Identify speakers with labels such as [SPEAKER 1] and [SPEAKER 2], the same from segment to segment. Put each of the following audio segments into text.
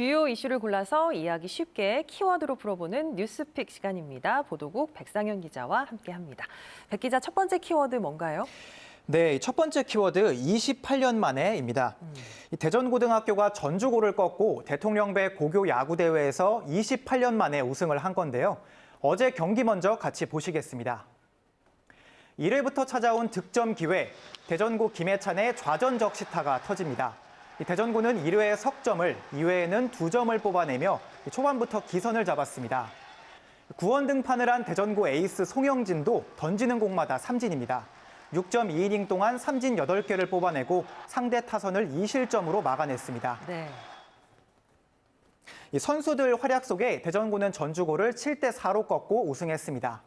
[SPEAKER 1] 주요 이슈를 골라서 이야기 쉽게 키워드로 풀어보는 뉴스픽 시간입니다. 보도국 백상현 기자와 함께합니다. 백 기자 첫 번째 키워드 뭔가요?
[SPEAKER 2] 네, 첫 번째 키워드 28년 만에입니다. 이 대전고등학교가 전주고를 꺾고 대통령배 고교 야구 대회에서 28년 만에 우승을 한 건데요. 어제 경기 먼저 같이 보시겠습니다. 1회부터 찾아온 득점 기회, 대전고 김해찬의 좌전 적 시타가 터집니다. 이 대전고는 1회에 석점을, 2회에는 2점을 뽑아내며 초반부터 기선을 잡았습니다. 구원 등판을 한 대전고 에이스 송영진도 던지는 공마다 삼진입니다. 6.2이닝 동안 삼진 8개를 뽑아내고 상대 타선을 2실점으로 막아냈습니다.
[SPEAKER 1] 네.
[SPEAKER 2] 이 선수들 활약 속에 대전고는 전주고를 7대 4로 꺾고 우승했습니다.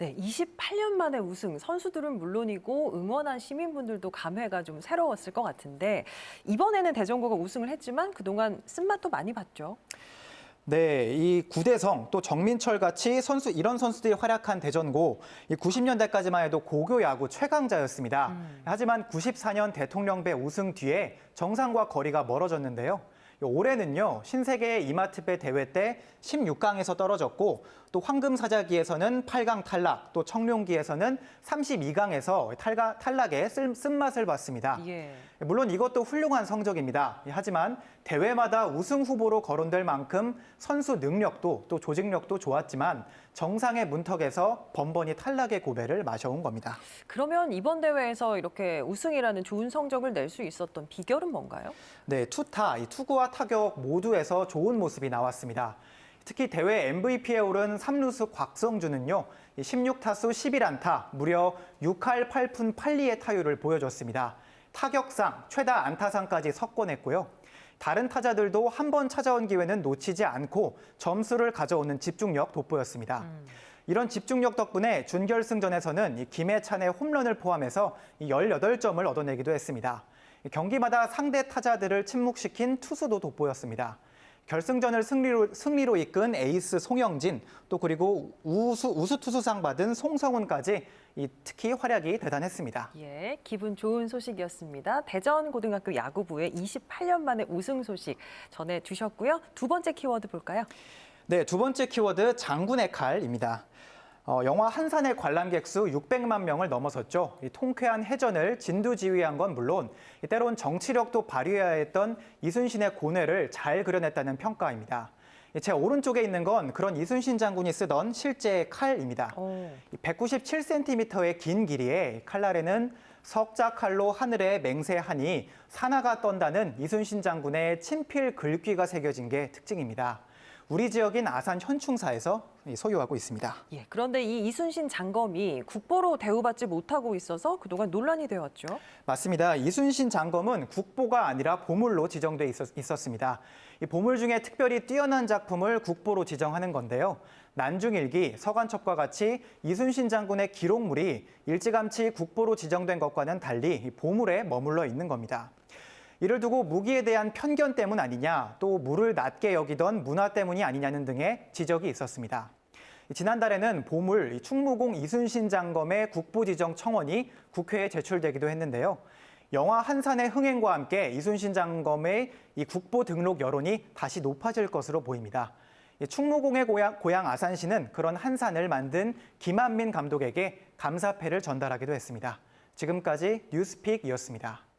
[SPEAKER 1] 네, 28년 만에 우승. 선수들은 물론이고 응원한 시민분들도 감회가 좀 새로웠을 것 같은데 이번에는 대전고가 우승을 했지만 그동안 쓴맛도 많이 봤죠.
[SPEAKER 2] 네, 이 구대성 또 정민철 같이 선수 이런 선수들이 활약한 대전고 이 90년대까지만 해도 고교 야구 최강자였습니다. 하지만 94년 대통령배 우승 뒤에 정상과 거리가 멀어졌는데요. 올해는요 신세계 이마트배 대회 때 16강에서 떨어졌고 또 황금사자기에서는 8강 탈락, 또 청룡기에서는 32강에서 탈가, 탈락의 쓴, 쓴맛을 봤습니다.
[SPEAKER 1] 예.
[SPEAKER 2] 물론 이것도 훌륭한 성적입니다. 하지만 대회마다 우승 후보로 거론될 만큼 선수 능력도 또 조직력도 좋았지만 정상의 문턱에서 번번이 탈락의 고배를 마셔온 겁니다.
[SPEAKER 1] 그러면 이번 대회에서 이렇게 우승이라는 좋은 성적을 낼 수 있었던 비결은 뭔가요?
[SPEAKER 2] 네, 투타, 이 투구와 타격 모두에서 좋은 모습이 나왔습니다. 특히 대회 MVP에 오른 삼루수 곽성준은요, 16타수 11안타, 무려 6할 8푼 8리의 타율을 보여줬습니다. 타격상 최다 안타상까지 석권했고요. 다른 타자들도 한 번 찾아온 기회는 놓치지 않고 점수를 가져오는 집중력 돋보였습니다. 이런 집중력 덕분에 준결승전에서는 이 김해찬의 홈런을 포함해서 18점을 얻어내기도 했습니다. 경기마다 상대 타자들을 침묵시킨 투수도 돋보였습니다. 결승전을 승리로, 승리로 이끈 에이스 송영진, 또 그리고 우수, 우수 투수상 받은 송성훈까지 이 특히 활약이 대단했습니다.
[SPEAKER 1] 예, 기분 좋은 소식이었습니다. 대전 고등학교 야구부의 28년 만에 우승 소식 전해 주셨고요. 두 번째 키워드 볼까요?
[SPEAKER 2] 네, 두 번째 키워드 장군의 칼입니다. 어, 영화 한산의 관람객 수 600만 명을 넘어섰죠. 이 통쾌한 해전을 진두지휘한 건 물론 이 때론 정치력도 발휘해야 했던 이순신의 고뇌를 잘 그려냈다는 평가입니다. 이제 오른쪽에 있는 건 그런 이순신 장군이 쓰던 실제 칼입니다.
[SPEAKER 1] 오.
[SPEAKER 2] 197cm의 긴 길이에 칼날에는 석자 칼로 하늘에 맹세하니 사나가 떤다는 이순신 장군의 친필 글귀가 새겨진 게 특징입니다. 우리 지역인 아산 현충사에서 소유하고 있습니다.
[SPEAKER 1] 예, 그런데 이 이순신 장검이 국보로 대우받지 못하고 있어서 그동안 논란이 되었죠.
[SPEAKER 2] 맞습니다. 이순신 장검은 국보가 아니라 보물로 지정돼 있었, 있었습니다. 이 보물 중에 특별히 뛰어난 작품을 국보로 지정하는 건데요. 난중일기, 서간첩과 같이 이순신 장군의 기록물이 일찌감치 국보로 지정된 것과는 달리 이 보물에 머물러 있는 겁니다. 이를 두고 무기에 대한 편견 때문 아니냐, 또 물을 낮게 여기던 문화 때문이 아니냐는 등의 지적이 있었습니다. 지난달에는 보물 이 충무공 이순신 장검의 국보 지정 청원이 국회에 제출되기도 했는데요. 영화 한산의 흥행과 함께 이순신 장검의 이 국보 등록 여론이 다시 높아질 것으로 보입니다. 이 충무공의 고향, 고향 아산시는 그런 한산을 만든 김한민 감독에게 감사패를 전달하기도 했습니다. 지금까지 뉴스픽이었습니다.